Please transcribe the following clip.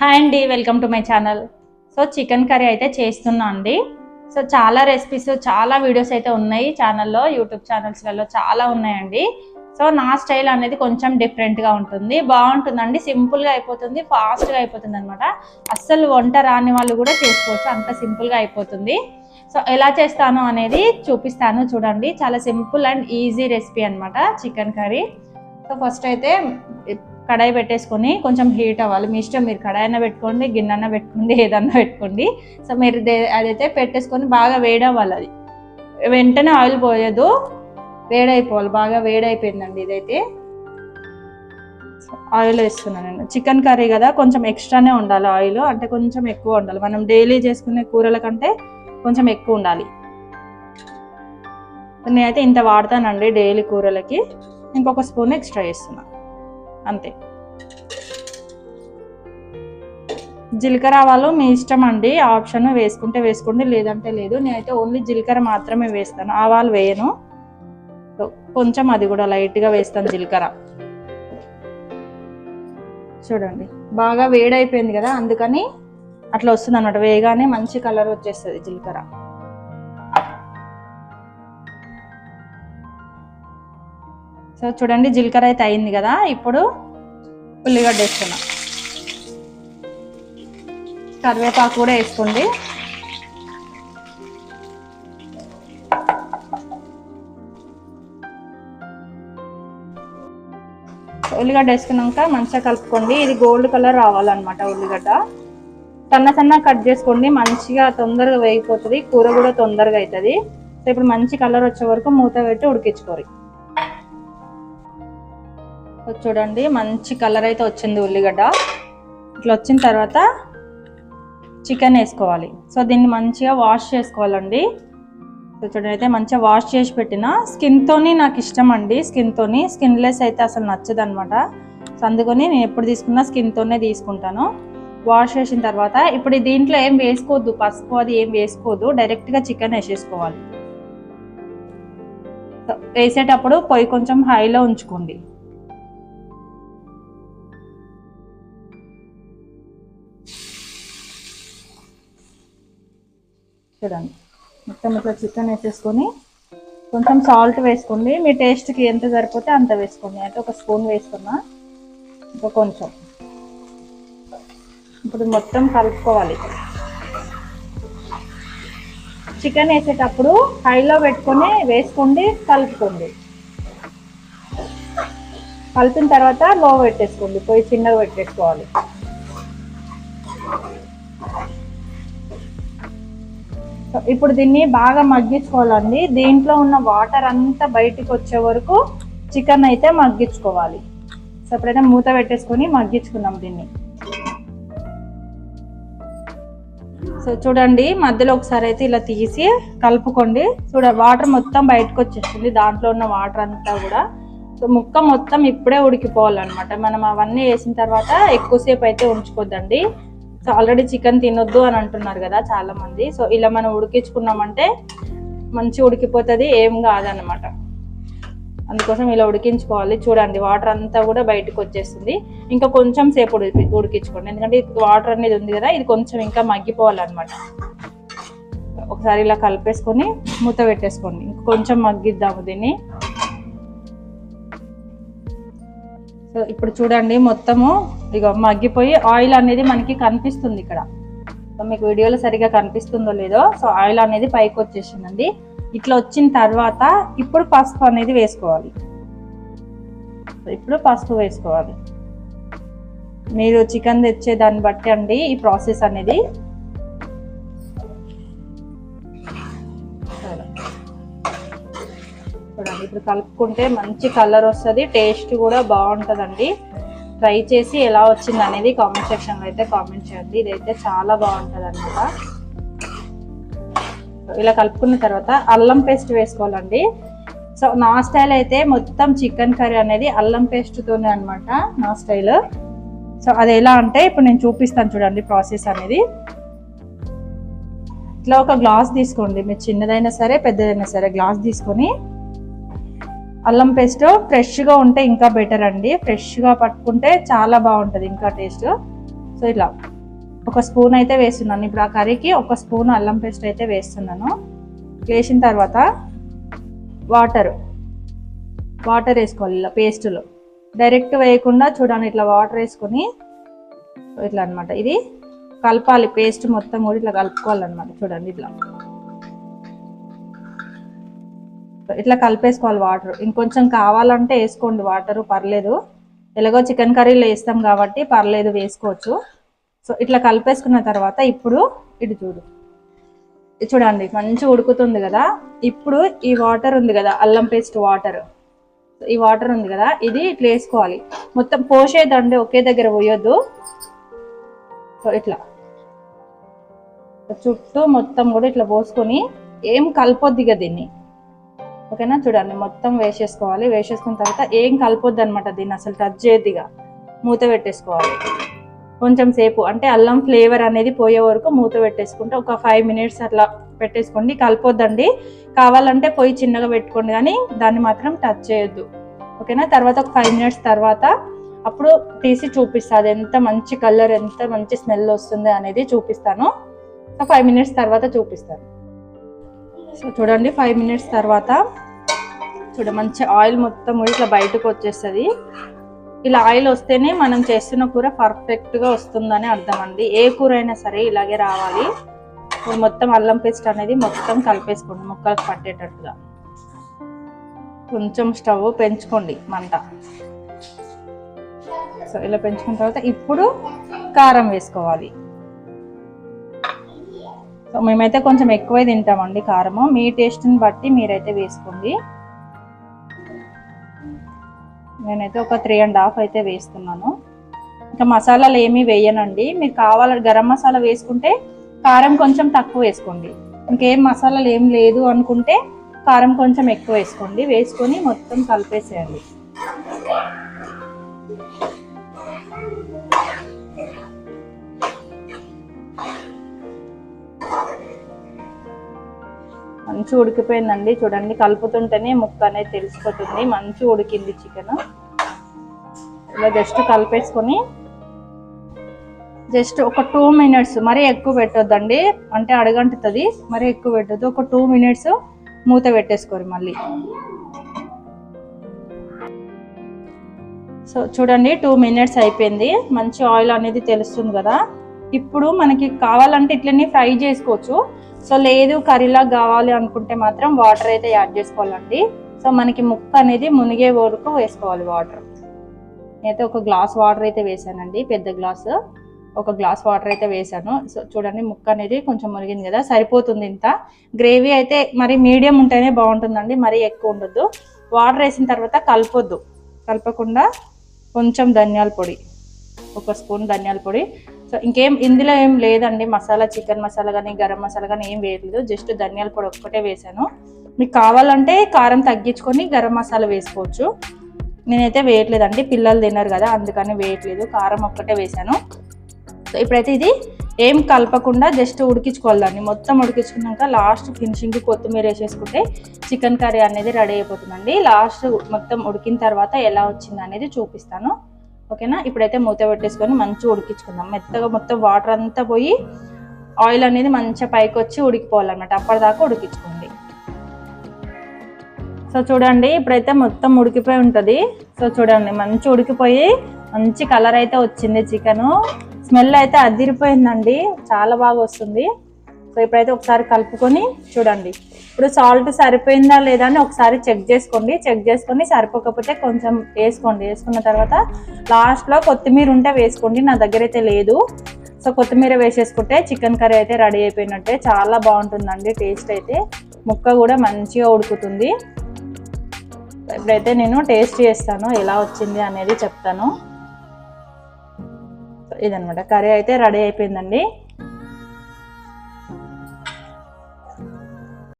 Hi అండి welcome to my channel so chicken curry అయితే చేస్తున్నా అండి. సో చాలా రెసిపీస్ చాలా వీడియోస్ అయితే ఉన్నాయి ఛానల్లో యూట్యూబ్ ఛానల్స్లలో చాలా ఉన్నాయండి. సో నా స్టైల్ అనేది కొంచెం డిఫరెంట్గా ఉంటుంది. బాగుంటుందండి సింపుల్గా అయిపోతుంది ఫాస్ట్గా అయిపోతుంది అనమాట అస్సలు వంట రాని వాళ్ళు కూడా చేసుకోవచ్చు అంత సింపుల్గా అయిపోతుంది. సో ఎలా చేస్తాను అనేది చూపిస్తాను చూడండి. చాలా సింపుల్ అండ్ ఈజీ రెసిపీ అన్నమాట చికెన్ కర్రీ సో ఫస్ట్ అయితే కడాయి పెట్టేసుకొని కొంచెం హీట్ అవ్వాలి. మీ ఇష్టం మీరు కడాయి అయినా పెట్టుకోండి గిన్నె అయినా పెట్టుకోండి ఏదన్నా పెట్టుకోండి. సో మీరు అదైతే పెట్టేసుకొని బాగా వేడవ్వాలి అది. వెంటనే ఆయిల్ పోయదు వేడైపోవాలి. బాగా వేడైపోయిందండి ఇదైతే. ఆయిల్ వేస్తున్నాను నేను. చికెన్ కర్రీ కదా కొంచెం ఎక్స్ట్రానే ఉండాలి ఆయిల్. అంటే కొంచెం ఎక్కువ ఉండాలి. మనం డైలీ చేసుకునే కూరల కంటే కొంచెం ఎక్కువ ఉండాలి. నేనైతే ఇంత వాడతానండి డైలీ కూరలకి. ఇంకొక స్పూన్ ఎక్స్ట్రా చేస్తున్నాను అంతే. జీలకర్ర ఆవాలు మీ ఇష్టం అండి. ఆప్షన్ వేసుకుంటే వేసుకోండి లేదంటే లేదు. నేనైతే ఓన్లీ జీలకర్ర మాత్రమే వేస్తాను. ఆవాలు వేయను. కొంచెం అది కూడా లైట్గా వేస్తాను జీలకర్ర. చూడండి. బాగా వేడైపోయింది కదా అందుకని అట్లా వస్తుంది అనమాట వేగానే మంచి కలర్ వచ్చేస్తుంది జీలకర్ర. సో చూడండి జీలకర్ర అయితే అయింది కదా. ఇప్పుడు ఉల్లిగడ్డ వేస్తున్నా కరివేపాకు కూడా వేసుకోండి. ఉల్లిగడ్డ వేసుకున్నాక మంచిగా కలుపుకోండి. ఇది గోల్డ్ కలర్ రావాలన్నమాట ఉల్లిగడ్డ. సన్న సన్న కట్ చేసుకోండి. మంచిగా తొందరగా వేగిపోతుంది. కూర కూడా తొందరగా అవుతుంది సో ఇప్పుడు మంచి కలర్ వచ్చే వరకు మూత పెట్టి ఉడికించుకోరు. చూడండి మంచి కలర్ అయితే వచ్చింది ఉల్లిగడ్డ. ఇట్లా వచ్చిన తర్వాత చికెన్ వేసుకోవాలి. సో దీన్ని మంచిగా వాష్ చేసుకోవాలండి. సో చూడండి అయితే మంచిగా వాష్ చేసి పెట్టిన. స్కిన్తోని నాకు ఇష్టం అండి స్కిన్తోని స్కిన్లెస్ అయితే అసలు నచ్చదు అనమాట సో అందుకని నేను ఎప్పుడు తీసుకున్నా స్కిన్తోనే తీసుకుంటాను. వాష్ చేసిన తర్వాత ఇప్పుడు దీంట్లో ఏం వేసుకోవద్దు పసుపు అది ఏం వేసుకోవద్దు డైరెక్ట్గా చికెన్ వేసేసుకోవాలి. వేసేటప్పుడు పొయ్యి కొంచెం హైలో ఉంచుకోండి. చూడండి మొత్తం ఇట్లా చికెన్ వేసేసుకొని కొంచెం సాల్ట్ వేసుకోండి. మీ టేస్ట్కి ఎంత సరిపోతే అంత వేసుకోండి. అయితే ఒక స్పూన్ వేసుకున్నా ఇంకా కొంచెం. ఇప్పుడు మొత్తం కలుపుకోవాలి. చికెన్ వేసేటప్పుడు హైలో పెట్టుకొని వేసుకోండి కలుపుకోండి. కలిపిన తర్వాత లో పెట్టేసుకోండి. పోయి చిన్నగా పెట్టేసుకోవాలి. ఇప్పుడు దీన్ని బాగా మగ్గించుకోవాలండి. దీంట్లో ఉన్న వాటర్ అంతా బయటికి వచ్చే వరకు చికెన్ అయితే మగ్గించుకోవాలి. సో మూత పెట్టేసుకొని మగ్గించుకున్నాం దీన్ని. సో చూడండి మధ్యలో ఒకసారి అయితే ఇలా తీసి కలుపుకోండి. చూడ వాటర్ మొత్తం బయటకు వచ్చేస్తుంది. దాంట్లో ఉన్న వాటర్ అంతా కూడా. సో ముక్క మొత్తం ఇప్పుడే ఉడికిపోవాలన్నమాట. మనం అవన్నీ వేసిన తర్వాత ఎక్కువసేపు అయితే ఉంచుకోద్దండి. సో ఆల్రెడీ చికెన్ తినొద్దు అని అంటున్నారు కదా చాలా మంది సో ఇలా మనం ఉడికించుకున్నామంటే మంచి ఉడికిపోతుంది ఏం కాదనమాట అందుకోసం ఇలా ఉడికించుకోవాలి. చూడండి వాటర్ అంతా కూడా బయటకు వచ్చేస్తుంది. ఇంకా కొంచెం సేపు ఉడికి ఉడికించుకోండి. ఎందుకంటే వాటర్ అనేది ఉంది కదా ఇది కొంచెం ఇంకా మగ్గిపోవాలన్నమాట. ఒకసారి ఇలా కలిపేసుకొని మూత పెట్టేసుకోండి. కొంచెం మగ్గిద్దాము దీన్ని. ఇప్పుడు చూడండి మొత్తము ఇక మగ్గిపోయి ఆయిల్ అనేది మనకి కనిపిస్తుంది ఇక్కడ. సో మీకు వీడియోలో సరిగా కనిపిస్తుందో లేదో సో ఆయిల్ అనేది పైకి వచ్చేసిందండి. ఇట్లా వచ్చిన తర్వాత ఇప్పుడు పసుపు అనేది వేసుకోవాలి. ఇప్పుడు పసుపు వేసుకోవాలి. మీరు చికెన్ తెచ్చే దాన్ని బట్టి అండి ఈ ప్రాసెస్ అనేది. ఇప్పుడు కలుపుకుంటే మంచి కలర్ వస్తుంది టేస్ట్ కూడా బాగుంటుందండి. ట్రై చేసి ఎలా వచ్చింది అనేది కామెంట్ సెక్షన్లో అయితే కామెంట్ చేయండి. ఇదైతే చాలా బాగుంటుంది అనమాట ఇలా కలుపుకున్న తర్వాత అల్లం పేస్ట్ వేసుకోవాలండి. సో నా స్టైల్ అయితే మొత్తం చికెన్ కర్రీ అనేది అల్లం పేస్ట్తోనే అనమాట నా స్టైల్ సో అది ఎలా అంటే ఇప్పుడు నేను చూపిస్తాను చూడండి ప్రాసెస్ అనేది. ఇట్లా ఒక గ్లాస్ తీసుకోండి. మీరు చిన్నదైనా సరే పెద్దదైనా సరే గ్లాస్ తీసుకొని అల్లం పేస్ట్ ఫ్రెష్గా ఉంటే ఇంకా బెటర్ అండి. ఫ్రెష్గా పట్టుకుంటే చాలా బాగుంటుంది ఇంకా టేస్ట్. సో ఇట్లా ఒక స్పూన్ అయితే వేస్తున్నాను. ఇప్పుడు ఆ కర్రీకి ఒక స్పూన్ అల్లం పేస్ట్ అయితే వేస్తున్నాను. వేసిన తర్వాత వాటర్ వాటర్ వేసుకోవాలి ఇలా పేస్టులో. డైరెక్ట్ వేయకుండా చూడండి ఇట్లా వాటర్ వేసుకొని ఇట్లా అనమాట ఇది కలపాలి పేస్ట్ మొత్తం కూడా ఇట్లా కలుపుకోవాలన్నమాట. చూడండి ఇట్లా. ఇట్లా కలిపేసుకోవాలి వాటర్. ఇంకొంచెం కావాలంటే వేసుకోండి వాటర్ పర్లేదు. ఎలాగో చికెన్ కర్రీలో వేస్తాం కాబట్టి పర్లేదు వేసుకోవచ్చు. సో ఇట్లా కలిపేసుకున్న తర్వాత ఇప్పుడు ఇటు చూడు. చూడండి మంచిగా ఉడుకుతుంది కదా. ఇప్పుడు ఈ వాటర్ ఉంది కదా అల్లం పేస్ట్ వాటర్. ఈ వాటర్ ఉంది కదా ఇది ఇట్లా వేసుకోవాలి. మొత్తం పోసేదండి ఒకే దగ్గర పోయొద్దు. సో ఇట్లా. చుట్టూ మొత్తం కూడా ఇట్లా పోసుకొని ఏం కలపొద్దు కదా దీన్ని. ఓకేనా? చూడండి మొత్తం వేసేసుకోవాలి. వేసేసుకున్న తర్వాత ఏం కలపొద్దు అనమాట దీన్ని. అసలు టచ్ చేయొద్దు ఇక మూత పెట్టేసుకోవాలి. కొంచెం సేపు అంటే అల్లం ఫ్లేవర్ అనేది పోయే వరకు మూత పెట్టేసుకుంటే ఒక ఫైవ్ మినిట్స్ అట్లా పెట్టేసుకోండి. కలపొద్దండి. కావాలంటే పొయ్యి చిన్నగా పెట్టుకోండి కానీ దాన్ని మాత్రం టచ్ చేయొద్దు. ఓకేనా? తర్వాత ఒక ఫైవ్ మినిట్స్ తర్వాత అప్పుడు తీసి చూపిస్తాను అది ఎంత మంచి కలర్ ఎంత మంచి స్మెల్ వస్తుంది అనేది చూపిస్తాను. సో ఫైవ్ మినిట్స్ తర్వాత చూపిస్తాను. సో చూడండి ఫైవ్ మినిట్స్ తర్వాత చూడ మంచి ఆయిల్ మొత్తం కూడా ఇట్లా బయటకు వచ్చేస్తుంది. ఇలా ఆయిల్ వస్తేనే మనం చేస్తున్న కూర పర్ఫెక్ట్గా వస్తుందని అర్థం అండి. ఏ కూర అయినా సరే ఇలాగే రావాలి. ఇప్పుడు మొత్తం అల్లం పేస్ట్ అనేది మొత్తం కలిపేసుకోండి ముక్కలకు పట్టేటట్టుగా. కొంచెం స్టవ్ పెంచుకోండి మంట. సో ఇలా పెంచుకున్న తర్వాత ఇప్పుడు కారం వేసుకోవాలి. మేమైతే కొంచెం ఎక్కువే తింటామండి కారము. మీ టేస్ట్ని బట్టి మీరైతే వేసుకోండి. నేనైతే ఒక త్రీ అండ్ హాఫ్ అయితే వేస్తున్నాను. ఇంకా మసాలాలు ఏమీ వేయనండి. మీరు కావాలి గరం మసాలా వేసుకుంటే కారం కొంచెం తక్కువ వేసుకోండి. ఇంకేం మసాలాలు ఏం లేదు అనుకుంటే కారం కొంచెం ఎక్కువ వేసుకోండి. వేసుకొని మొత్తం కలిపేసేయండి. మంచి ఉడికిపోయిందండి. చూడండి కలుపుతుంటేనే ముక్క అనేది తెలిసిపోతుంది. మంచి ఉడికింది చికెన్ ఇలా జస్ట్ కలిపేసుకొని జస్ట్ ఒక టూ మినిట్స్ మరీ ఎక్కువ పెట్టొద్దండి. అంటే అడగంటుతుంది మరీ ఎక్కువ పెట్టొద్దు. ఒక టూ మినిట్స్ మూత పెట్టేసుకోరు మళ్ళీ. సో చూడండి టూ మినిట్స్ అయిపోయింది. మంచి ఆయిల్ అనేది తెలుస్తుంది కదా. ఇప్పుడు మనకి కావాలంటే ఇట్లనే ఫ్రై చేసుకోవచ్చు. సో లేదు కర్రీలా కావాలి అనుకుంటే మాత్రం వాటర్ అయితే యాడ్ చేసుకోవాలండి. సో మనకి ముక్క అనేది మునిగే వరకు వేసుకోవాలి వాటర్. నేనైతే ఒక గ్లాస్ వాటర్ అయితే వేసానండి పెద్ద గ్లాస్. ఒక గ్లాస్ వాటర్ అయితే వేసాను. సో చూడండి ముక్క అనేది కొంచెం మునిగింది కదా సరిపోతుంది ఇంత. గ్రేవీ అయితే మరి మీడియం ఉంటేనే బాగుంటుందండి మరీ ఎక్కువ ఉండొద్దు. వాటర్ వేసిన తర్వాత కలపొద్దు. కలపకుండా కొంచెం ధనియాల పొడి. ఒక స్పూన్ ధనియాల పొడి. సో ఇంకేం ఇందులో ఏం లేదండి. మసాలా చికెన్ మసాలా కానీ గరం మసాలా కానీ ఏం వేయలేదు జస్ట్ ధనియాల పొడి ఒక్కటే వేసాను. మీకు కావాలంటే కారం తగ్గించుకొని గరం మసాలా వేసుకోవచ్చు. నేనైతే వేయట్లేదండి. పిల్లలు తిన్నారు కదా అందుకని వేయట్లేదు. కారం ఒక్కటే వేసాను. సో ఇప్పుడైతే ఇది ఏం కలపకుండా జస్ట్ ఉడికించుకోవాలండి. మొత్తం ఉడికించుకున్నాక లాస్ట్ ఫినిషింగ్ కొత్తిమీర వేసేసుకుంటే చికెన్ కర్రీ అనేది రెడీ అయిపోతుందండి. లాస్ట్ మొత్తం ఉడికిన తర్వాత ఎలా వచ్చింది అనేది చూపిస్తాను. ఓకేనా? ఇప్పుడైతే మూత పెట్టేసుకొని మంచిగా ఉడికించుకుందాం. మెత్తగా మొత్తం వాటర్ అంతా పోయి ఆయిల్ అనేది మంచిగా పైకి వచ్చి ఉడికిపోవాలన్నమాట. అప్పటిదాకా ఉడికించుకోండి. సో చూడండి ఇప్పుడైతే మొత్తం ఉడికిపోయి ఉంటుంది. సో చూడండి మంచి ఉడికిపోయి మంచి కలర్ అయితే వచ్చింది చికెను స్మెల్ అయితే అదిరిపోయిందండి. చాలా బాగా వస్తుంది. సో ఇప్పుడైతే ఒకసారి కలుపుకొని చూడండి. ఇప్పుడు సాల్ట్ సరిపోయిందా లేదా అని ఒకసారి చెక్ చేసుకోండి. చెక్ చేసుకొని సరిపోకపోతే కొంచెం వేసుకోండి. వేసుకున్న తర్వాత లాస్ట్లో కొత్తిమీర ఉంటే వేసుకోండి. నా దగ్గర అయితే లేదు. సో కొత్తిమీర వేసేసుకుంటే చికెన్ కర్రీ అయితే రెడీ అయిపోయినట్టే. చాలా బాగుంటుందండి టేస్ట్ అయితే. ముక్క కూడా మంచిగా ఉడుకుతుంది. ఇప్పుడైతే నేను టేస్ట్ చేస్తాను. ఎలా వచ్చింది అనేది చెప్తాను. ఇదనమాట కర్రీ అయితే రెడీ అయిపోయిందండి.